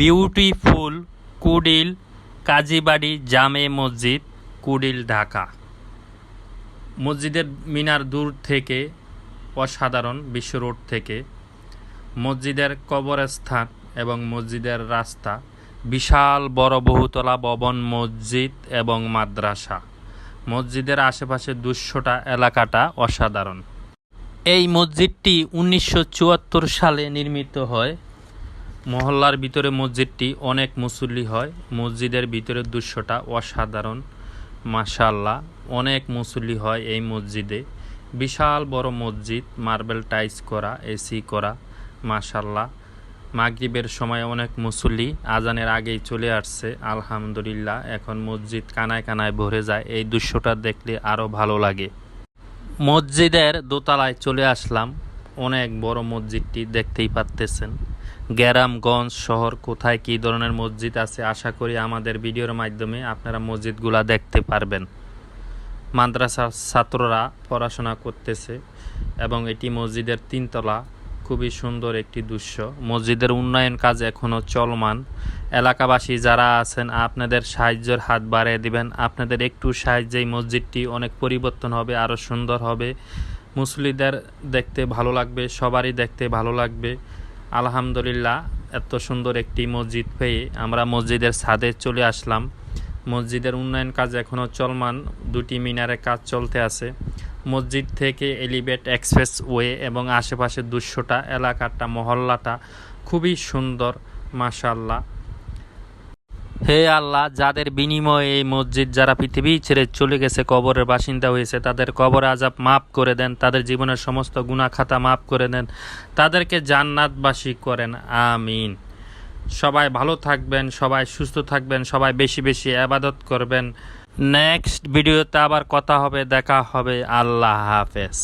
Beautiful কুডিল, Kazibari জামে মসজিদ, কুডিল, ঢাকা। মসজিদের মিনার দূর থেকে, অসাধারণ বিশ্ব রোড থেকে, মসজিদের কবরস্থান এবং মসজিদের রাস্তা, বিশাল বড় বহুতলা ভবন, মসজিদ এবং মাদ্রাসা। মসজিদের আশেপাশে দুশোটা এলাকাটা অসাধারণ। এই মসজিদটি উনিশশো চুয়াত্তর সালে নির্মিত হয় মহল্লার ভিতরে মসজিদটি অনেক মুসল্লি হয়। মসজিদের ভিতরে দৃশ্যটা অসাধারণ। মাশাল্লাহ অনেক মুসল্লি হয় এই মসজিদে। বিশাল বড় মসজিদ, মার্বেল টাইস করা এসি করা। মাশাল্লাহ মাগরিবের সময় অনেক মুসল্লি আজানের আগেই চলে আসছে। আলহামদুলিল্লাহ, এখন মসজিদ কানায় কানায় ভরে যায়। এই দৃশ্যটা দেখলে আরও ভালো লাগে। মসজিদের দোতলায় চলে আসলাম। অনেক বড় মসজিদটি দেখতেই পারতেছেন। গ্রামগঞ্জ শহর কোথায় কী ধরনের মসজিদ আছে আশা করি আমাদের ভিডিওর মাধ্যমে আপনারা মসজিদগুলা দেখতে পারবেন। মাদ্রাসা ছাত্ররা পড়াশোনা করতেছে এবং এটি মসজিদের তিনতলা, খুবই সুন্দর একটি দৃশ্য। মসজিদের উন্নয়ন কাজ এখনও চলমান। এলাকাবাসী যারা আছেন, আপনাদের সাহায্যের হাত বাড়িয়ে দিবেন। আপনাদের একটু সাহায্যেই মসজিদটি অনেক পরিবর্তন হবে আরও সুন্দর হবে। মুসলিদের দেখতে ভালো লাগবে, সবারই দেখতে ভালো লাগবে। আলহামদুলিল্লাহ, এত সুন্দর একটি মসজিদ পেয়ে আমরা মসজিদের ছাদে চলে আসলাম। মসজিদের উন্নয়ন কাজ এখনও চলমান, দুটি মিনারে কাজ চলতে আছে। মসজিদ থেকে এলিভেট এক্সপ্রেস ওয়ে এবং আশেপাশের দুশোটা এলাকাটা, মহল্লাটা খুবই সুন্দর মাশাল্লাহ হে আল্লাহ, যাদের বিনিময়ে এই মসজিদ যারা পৃথিবী ছেড়ে চলে গেছে, কবরের বাসিন্দা হয়েছে, তাদের কবর আজাব মাফ করে দেন, তাদের জীবনের সমস্ত গুণা খাতা মাফ করে দেন, তাদেরকে জান্নাতবাসী করেন, আমিন। সবাই ভালো থাকবেন, সবাই সুস্থ থাকবেন, সবাই বেশি বেশি আবাদত করবেন। নেক্সট ভিডিওতে আবার কথা হবে, দেখা হবে, আল্লাহ হাফেজ।